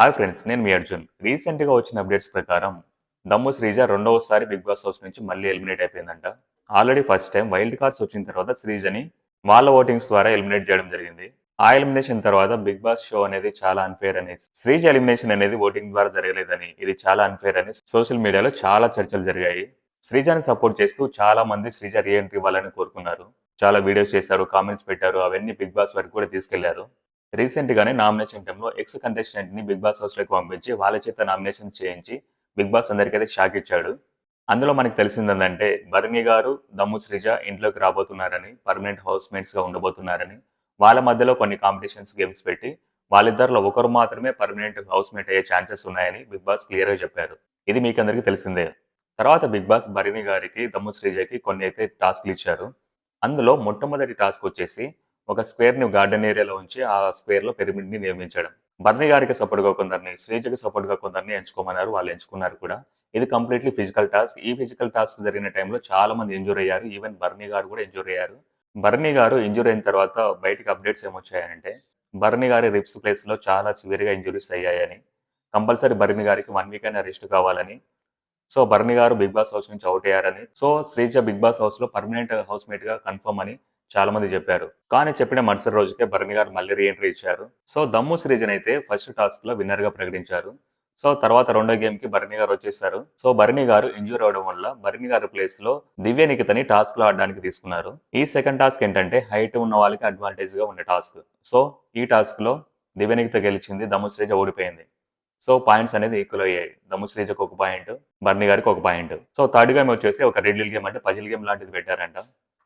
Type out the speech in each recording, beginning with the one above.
Hi friends నేను మీ అర్జున్. రీసెంట్గా వచ్చిన అప్డేట్స్ ప్రకారం దమ్ము శ్రీజ రెండవసారి బిగ్ బాస్ హౌస్ నుంచి మళ్ళీ ఎలిమినేట్ అయిపోయిందంట. Already first time wild cards వచ్చిన తర్వాత శ్రీజని వాళ్ళ ఓటింగ్స్ ద్వారా ఎలిమినేట్ చేయడం జరిగింది. ఆ ఎలిమినేషన్ తర్వాత బిగ్ బాస్ షో అనేది చాలా అన్ఫేర్ అని శ్రీజ ఎలిమినేషన్ అనేది ఓటింగ్ ద్వారా జరగలేదని ఇది చాలా అన్ఫేర్ అని సోషల్ మీడియాలో చాలా చర్చలు జరిగాయి. శ్రీజని సపోర్ట్ చేస్తూ చాలా మంది శ్రీజ రీఎంట్రీ ఇవ్వాలని కోరుకున్నారు. చాలా వీడియోస్ చేశారు కామెంట్స్ పెట్టారు అవన్నీ బిగ్ బాస్ వరకు కూడా తీసుకెళ్ళారు. రీసెంట్గానే నామినేషన్ టైంలో ఎక్స్ కంటెస్టెంట్ని బిగ్ బాస్ హౌస్లోకి పంపించి వాళ్ళ చేత నామినేషన్ చేయించి బిగ్ బాస్ అందరికైతే షాక్ ఇచ్చాడు. అందులో మనకి తెలిసింది ఏంటంటే బర్ని గారు దమ్ము శ్రీజ ఇంట్లోకి రాబోతున్నారని పర్మనెంట్ హౌస్ మేట్స్గా ఉండబోతున్నారని వాళ్ళ మధ్యలో కొన్ని కాంపిటీషన్స్ గేమ్స్ పెట్టి వాళ్ళిద్దరిలో ఒకరు మాత్రమే పర్మనెంట్ హౌస్ మేట్ అయ్యే ఛాన్సెస్ ఉన్నాయని బిగ్ బాస్ క్లియర్గా చెప్పారు. ఇది మీకు అందరికీ తెలిసిందే. తర్వాత బిగ్ బాస్ బరిని గారికి దమ్ము శ్రీజకి కొన్ని అయితే టాస్క్లు ఇచ్చారు. అందులో మొట్టమొదటి టాస్క్ వచ్చేసి ఒక స్క్వేర్ని గార్డెన్ ఏరియాలో ఉంచి ఆ స్క్వేర్లో పిరమిడ్ని నియమించడం ని నిర్మించడం. గారికి సపోర్ట్గా కొందరిని శ్రీజకి సపోర్ట్గా కొందరిని ఎంచుకోమన్నారు వాళ్ళు ఎంచుకున్నారు కూడా. ఇది కంప్లీట్లీ ఫిజికల్ టాస్క్. ఈ ఫిజికల్ టాస్క్ జరిగిన టైంలో చాలా మంది ఇంజూర్ అయ్యారు. ఈవెన్ బర్నీ గారు కూడా ఇంజూర్ అయ్యారు. బర్నీ గారు ఇంజూర్ అయిన తర్వాత బయటికి అప్డేట్స్ ఏమొచ్చాయంటే బర్నీ గారి రిప్స్ ప్లేస్లో చాలా సివియర్గా ఇంజురీస్ అయ్యాయని కంపల్సరీ బర్నీ గారికి వన్ వీక్ అయినా రెస్ట్ కావాలని సో బర్నీ గారు బిగ్ బాస్ హౌస్ నుంచి అవుట్ అయ్యారని సో శ్రీజ బిగ్ బాస్ హౌస్లో పర్మనెంట్ హౌస్ మేట్గా కన్ఫర్మ్ అని చాలా మంది చెప్పారు. కానీ చెప్పిన మరుసటి రోజుకే భరణి గారు మళ్ళీ రీఎంట్రీ ఇచ్చారు. సో దమ్ము శ్రీజన్ అయితే ఫస్ట్ టాస్క్లో విన్నర్గా ప్రకటించారు. సో తర్వాత రెండో గేమ్కి భరణి గారు వచ్చేసారు. సో భరణి గారు ఇంజూర్ అవడం వల్ల భరణి గారి ప్లేస్లో దివ్య నికితని టాస్క్లో ఆడడానికి తీసుకున్నారు. ఈ సెకండ్ టాస్క్ ఏంటంటే హైట్ ఉన్న వాళ్ళకి అడ్వాంటేజ్గా ఉండే టాస్క్ సో ఈ టాస్క్లో దివ్య నికిత గెలిచింది దమ్ము శ్రీజ ఓడిపోయింది. సో పాయింట్స్ అనేది ఈక్వల్ అయ్యాయి. దమ్ము శ్రీజకు ఒక పాయింట్ బర్ని గారికి ఒక పాయింట్ సో థర్డ్ గేమ్ వచ్చేసి ఒక రెడ్యూల్ గేమ్ అంటే పజిల్ గేమ్ లాంటిది పెట్టారంట.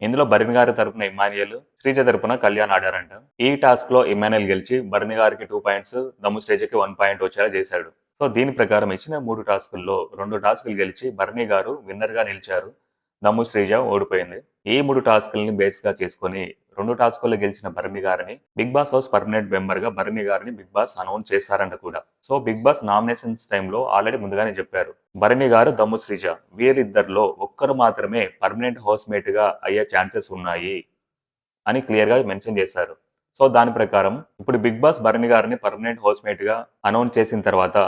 ఇందులో బర్ని గారి తరపున ఇమానియల్ శ్రీజ తరపున కళ్యాణ్ ఆడారంట. ఈ టాస్క్లో ఇమానియల్ గెలిచి బర్ని గారికి టూ పాయింట్స్ దమ్ము శ్రీజకి వన్ పాయింట్ వచ్చేలా చేశాడు. సో దీని ప్రకారం ఇచ్చిన మూడు టాస్కుల్లో రెండు టాస్కులు గెలిచి బర్ని గారు విన్నర్గా నిలిచారు. దమ్ము శ్రీజ ఓడిపోయింది. ఈ మూడు టాస్క్లని బేస్గా చేసుకుని రెండు టాస్కుల్లో గెలిచిన బర్ని గారిని బిగ్ బాస్ హౌస్ పర్మనెంట్ మెంబర్గా గారిని బిగ్ బాస్ అనౌన్స్ చేశారంట కూడా. సో బిగ్ బాస్ నామినేషన్స్ టైంలో ఆల్రెడీ ముందుగానే చెప్పారు. బర్ని గారు దమ్ము శ్రీజ వీరిద్దరిలో ఒక్కరు మాత్రమే పర్మనెంట్ హౌస్ మేట్గా అయ్యే ఛాన్సెస్ ఉన్నాయి అని క్లియర్గా మెన్షన్ చేశారు. సో దాని ప్రకారం ఇప్పుడు బిగ్ బాస్ భరణి గారిని పర్మనెంట్ హౌస్ మేట్గా అనౌన్స్ చేసిన తర్వాత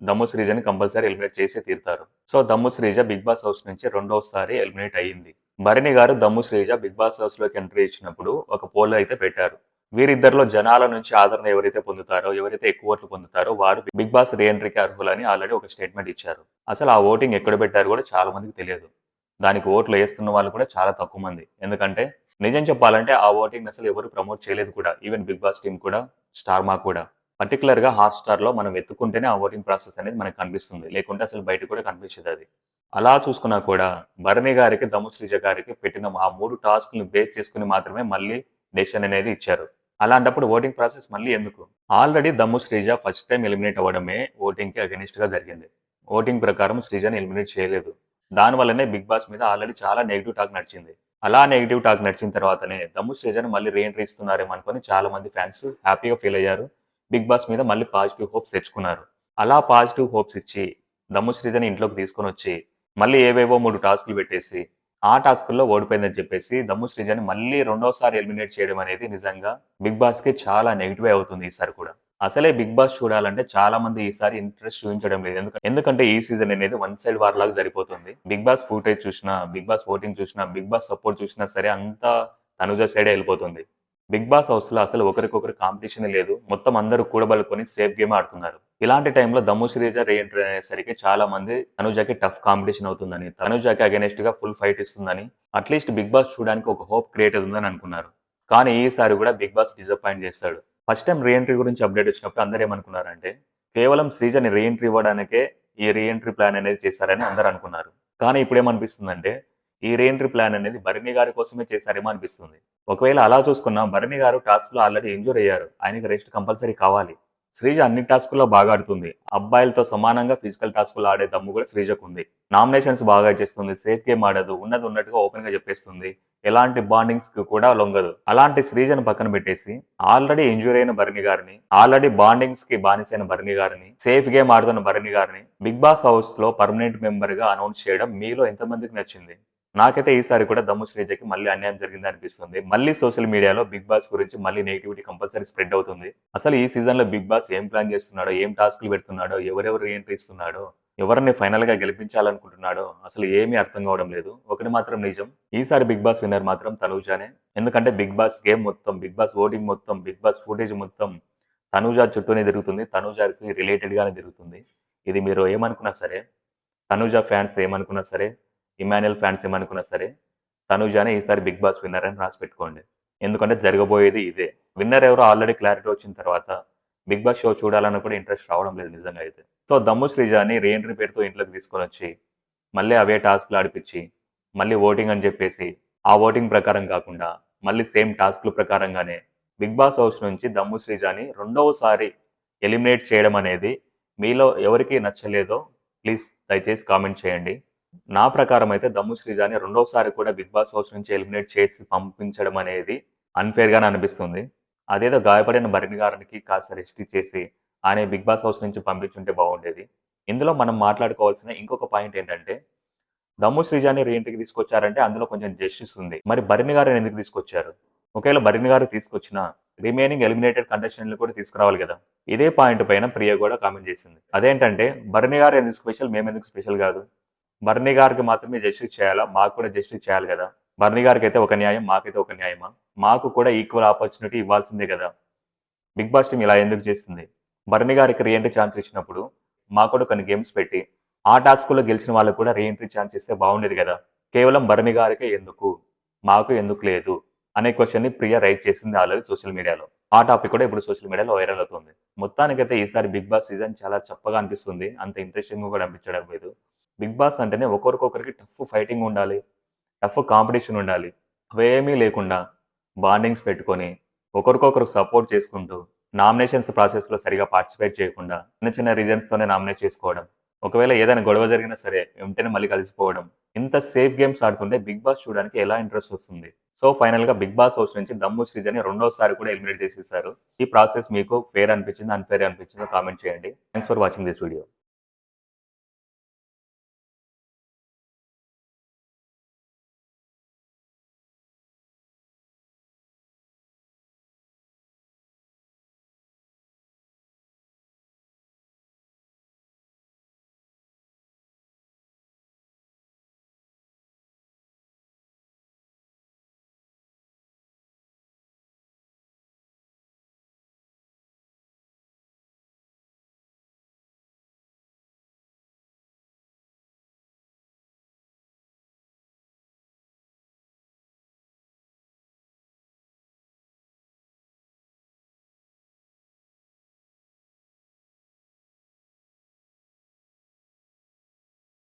దమ్ము శ్రీజని కంపల్సరీ ఎలిమినేట్ చేసే తీరుతారు. సో దమ్ము శ్రీజ బిగ్ బాస్ హౌస్ నుంచి రెండోసారి ఎలిమినేట్ అయ్యింది. భరణి గారు దమ్ము శ్రీజ బిగ్ బాస్ హౌస్లోకి ఎంట్రీ ఇచ్చినప్పుడు ఒక పోల్ అయితే పెట్టారు. వీరిద్దరిలో జనాల నుంచి ఆదరణ ఎవరైతే పొందుతారో ఎవరైతే ఎక్కువ ఓట్లు పొందుతారో వారు బిగ్ బాస్ రీఎంట్రీకి అర్హులని ఆల్రెడీ ఒక స్టేట్మెంట్ ఇచ్చారు. అసలు ఆ ఓటింగ్ ఎక్కడ పెట్టారు కూడా చాలా మందికి తెలియదు. దానికి ఓట్లు వేస్తున్న వాళ్ళు కూడా చాలా తక్కువ మంది. ఎందుకంటే నిజం చెప్పాలంటే ఆ ఓటింగ్ అసలు ఎవరు ప్రమోట్ చేయలేదు కూడా. ఈవెన్ బిగ్ బాస్ టీం కూడా స్టార్ మా కూడా. పర్టికులర్గా హాట్స్టార్లో హాట్ మనం వెతుక్కుంటేనే ఆ ఓటింగ్ ప్రాసెస్ అనేది మనకు కనిపిస్తుంది. లేకుంటే అసలు బయట కూడా కనిపించదు అది. అలా చూసుకున్నా కూడా భరణి గారికి దమ్ము శ్రీజ గారికి పెట్టిన ఆ మూడు టాస్క్లు బేస్ చేసుకుని మాత్రమే మళ్ళీ డెసిషన్ అనేది ఇచ్చారు. అలాంటప్పుడు ఓటింగ్ ప్రాసెస్ మళ్ళీ ఎందుకు? ఆల్రెడీ దమ్ము శ్రీజ ఫస్ట్ టైం ఎలిమినేట్ అవ్వడమే ఓటింగ్కి గా జరిగింది. ఓటింగ్ ప్రకారం శ్రీజని ఎలిమినేట్ చేయలేదు. దానివల్లనే బిగ్ బాస్ మీద ఆల్రెడీ చాలా నెగిటివ్ టాక్ నడిచింది. అలా నెగిటివ్ టాక్ నడిచిన తర్వాతనే దమ్ము శ్రీజను మళ్ళీ రీఎంట్రీ ఇస్తున్నారేమో అనుకుని చాలా మంది ఫ్యాన్స్ హ్యాపీగా ఫీల్ అయ్యారు. బిగ్ బాస్ మీద మళ్ళీ పాజిటివ్ హోప్స్ తెచ్చుకున్నారు. అలా పాజిటివ్ హోప్స్ ఇచ్చి దమ్ము శ్రీజని ఇంట్లోకి తీసుకొని వచ్చి మళ్ళీ ఏవేవో మూడు టాస్క్లు పెట్టేసి ఆ టాస్క్లో ఓడిపోయిందని చెప్పేసి దమ్ము శ్రీజని మళ్ళీ రెండోసారి ఎలిమినేట్ చేయడం అనేది నిజంగా బిగ్ బాస్కి చాలా నెగిటివ్ అవుతుంది ఈసారి కూడా. అసలే బిగ్ బాస్ చూడాలంటే చాలా మంది ఈసారి ఇంట్రెస్ట్ చూపించడం లేదు. ఎందుకంటే ఎందుకంటే ఈ సీజన్ అనేది వన్ సైడ్ వార్ లాగా సరిపోతుంది బిగ్ బాస్ ఫుటేజ్ చూసినా బిగ్ బాస్ ఓటింగ్ చూసినా బిగ్ బాస్ సపోర్ట్ చూసినా సరే అంతా తనుజ సైడే వెళ్ళిపోతుంది. బిగ్ బాస్ హౌస్లో అసలు ఒకరికొకరు కాంపిటీషన్ లేదు. మొత్తం అందరూ కూడబలుకొని సేఫ్ గేమ్ ఆడుతున్నారు. ఇలాంటి టైంలో దమ్ము శ్రీజ రీఎంట్రీ అనేసరికి చాలా మంది తనుజాకి టఫ్ కాంపిటీషన్ అవుతుందని తనుజాకి అగెనెస్ట్గా ఫుల్ ఫైట్ ఇస్తుందని అట్లీస్ట్ బిగ్ బాస్ చూడడానికి ఒక హోప్ క్రియేట్ అవుతుందని అనుకున్నారు. కానీ ఈసారి కూడా బిగ్ బాస్ డిసప్పాయింట్ చేస్తాడు. ఫస్ట్ టైం రీఎంట్రీ గురించి అప్డేట్ వచ్చినప్పుడు అందరూ ఏమనుకున్నారంటే కేవలం శ్రీజని రీఎంట్రీ ఇవ్వడానికే ఈ రీఎంట్రీ ప్లాన్ అనేది చేశారని అందరూ అనుకున్నారు. కానీ ఇప్పుడు ఏమనిపిస్తుందంటే ఈ రీఎంట్రీ ప్లాన్ అనేది భరణి గారి కోసమే చేశారేమో అనిపిస్తుంది. ఒకవేళ అలా చూసుకున్నా భరణి గారు టాస్క్లో ఆల్రెడీ ఇంజూర్ అయ్యారు. ఆయనకి రెస్ట్ కంపల్సరీ కావాలి. శ్రీజ అన్ని టాస్కుల్లో బాగా ఆడుతుంది. అబ్బాయిలతో సమానంగా ఫిజికల్ టాస్కులు ఆడే దమ్ము కూడా శ్రీజకు ఉంది. నామినేషన్స్ బాగా చేస్తుంది. సేఫ్ గేమ్ ఆడదు. ఉన్నది ఉన్నట్టుగా ఓపెన్గా చెప్పేస్తుంది. ఎలాంటి బాండింగ్స్కి కూడా లొంగదు. అలాంటి శ్రీజను పక్కన పెట్టేసి ఆల్రెడీ ఇంజూర్ అయిన భరణి గారిని ఆల్రెడీ బాండింగ్స్కి బానిసైన భరణి గారిని సేఫ్ గేమ్ ఆడుతున్న భరణి గారిని బిగ్ బాస్ హౌస్లో పర్మనెంట్ మెంబర్గా అనౌన్స్ చేయడం మీలో ఎంతమందికి నచ్చింది? నాకైతే ఈసారి కూడా దమ్ము శ్రీజకి మళ్ళీ అన్యాయం జరిగింది అనిపిస్తుంది. మళ్ళీ సోషల్ మీడియాలో బిగ్ బాస్ గురించి మళ్ళీ నెగిటివిటీ కంపల్సరీ స్ప్రెడ్ అవుతుంది. అసలు ఈ సీజన్లో బిగ్ బాస్ ఏం ప్లాన్ చేస్తున్నాడో ఏం టాస్క్లు పెడుతున్నాడో ఎవరెవరు ఎంట్రీ ఇస్తున్నాడో ఎవరిని ఫైనల్గా గెలిపించాలనుకుంటున్నాడో అసలు ఏమీ అర్థం కావడం లేదు. ఒకటి మాత్రం నిజం ఈసారి బిగ్ బాస్ విన్నర్ మాత్రం తనూజానే. ఎందుకంటే బిగ్ బాస్ గేమ్ మొత్తం బిగ్ బాస్ ఓటింగ్ మొత్తం బిగ్ బాస్ ఫుటేజ్ మొత్తం తనూజా చుట్టూనే తిరుగుతుంది తనూజాకి రిలేటెడ్ గానే తిరుగుతుంది. ఇది మీరు ఏమనుకున్నా సరే తనూజా ఫ్యాన్స్ ఏమనుకున్నా సరే ఇమాన్యుయల్ ఫ్యాన్స్ ఏమనుకున్నా సరే తనుజానే ఈసారి బిగ్ బాస్ విన్నర్ అని రాసి పెట్టుకోండి. ఎందుకంటే జరగబోయేది ఇదే. విన్నర్ ఎవరో ఆల్రెడీ క్లారిటీ వచ్చిన తర్వాత బిగ్ బాస్ షో చూడాలని కూడా ఇంట్రెస్ట్ రావడం లేదు నిజంగా అయితే. సో దమ్ము శ్రీజాని రీఎంట్రీ పేరుతో ఇంట్లోకి తీసుకొని వచ్చి మళ్ళీ అవే టాస్క్లు ఆడిపించి మళ్ళీ ఓటింగ్ అని చెప్పేసి ఆ ఓటింగ్ ప్రకారం కాకుండా మళ్ళీ సేమ్ టాస్క్ల ప్రకారంగానే బిగ్ బాస్ హౌస్ నుంచి దమ్ము శ్రీజాని రెండవసారి ఎలిమినేట్ చేయడం అనేది మీలో ఎవరికి నచ్చలేదో ప్లీజ్ దయచేసి కామెంట్ చేయండి. నా ప్రకారం అయితే దమ్ము శ్రీజాని రెండోసారి కూడా బిగ్ బాస్ హౌస్ నుంచి ఎలిమినేట్ చేసి పంపించడం అనేది అన్ఫేర్గానే అనిపిస్తుంది. అదేదో గాయపడిన భరణి గారికి కాస్త రెస్ట్ చేసి ఆయన బిగ్ బాస్ హౌస్ నుంచి పంపించుంటే బాగుండేది. ఇందులో మనం మాట్లాడుకోవాల్సిన ఇంకొక పాయింట్ ఏంటంటే దమ్ము శ్రీజాని రీఎంట్రీకి తీసుకొచ్చారంటే అందులో కొంచెం జస్టిస్ ఉంది. మరి భరణి గారిని ఎందుకు తీసుకొచ్చారు? ఒకవేళ భరణి గారు తీసుకొచ్చిన రిమైనింగ్ ఎలిమినేటెడ్ కంటెస్టెంట్లు కూడా తీసుకురావాలి కదా. ఇదే పాయింట్ పైన ప్రియ కూడా కామెంట్ చేసింది. అదేంటంటే భరణి గారు ఎందుకు స్పెషల్ మేము ఎందుకు స్పెషల్ కాదు? బర్ణి గారికి మాత్రమే జస్టిస్ చేయాలా? మాకు కూడా జస్టిస్ చేయాలి కదా. బర్ణి గారికి అయితే ఒక న్యాయం మాకైతే ఒక న్యాయమా? మాకు కూడా ఈక్వల్ ఆపర్చునిటీ ఇవ్వాల్సిందే కదా. బిగ్ బాస్ టీం ఇలా ఎందుకు చేస్తుంది? బర్ణి గారికి రీఎంట్రీ ఛాన్స్ ఇచ్చినప్పుడు మాకు కూడా కొన్ని గేమ్స్ పెట్టి ఆ టాస్క్లో గెలిచిన వాళ్ళకు కూడా రీఎంట్రీ ఛాన్స్ ఇస్తే బాగుండేది కదా. కేవలం బర్ణి గారికే ఎందుకు? మాకు ఎందుకు లేదు? అనే క్వశ్చన్ని ప్రియా ప్రియ రైట్ చేసింది ఆల్రెడీ సోషల్ మీడియాలో. ఆ టాపిక్ కూడా ఇప్పుడు సోషల్ మీడియాలో వైరల్ అవుతుంది. మొత్తానికైతే ఈసారి బిగ్ బాస్ సీజన్ చాలా చప్పగా అనిపిస్తుంది. అంత ఇంట్రెస్టింగ్ కూడా అనిపించడం లేదు. బిగ్ బాస్ అంటేనే ఒకరికొకరికి టఫ్ ఫైటింగ్ ఉండాలి టఫ్ కాంపిటీషన్ ఉండాలి. అవేమీ లేకుండా బాండింగ్స్ పెట్టుకొని ఒకరికొకరు సపోర్ట్ చేసుకుంటూ నామినేషన్స్ ప్రాసెస్లో సరిగా పార్టిసిపేట్ చేయకుండా చిన్న చిన్న రీజన్స్తోనే నామినేట్ చేసుకోవడం. ఒకవేళ ఏదైనా గొడవ జరిగినా సరే వెంటనే మళ్ళీ కలిసిపోవడం. ఇంత సేఫ్ గేమ్స్ ఆడుతుంటే బిగ్ బాస్ చూడడానికి ఎలా ఇంట్రెస్ట్ వస్తుంది? సో ఫైనల్గా బిగ్ బాస్ హౌస్ నుంచి దమ్ము శ్రీజని రెండోసారి కూడా ఎలిమినేట్ చేసేసారు. ఈ ప్రాసెస్ మీకు ఫేర్ అనిపించింది అన్ఫేర్ అనిపించిందో కామెంట్ చేయండి. Thanks for watching this video.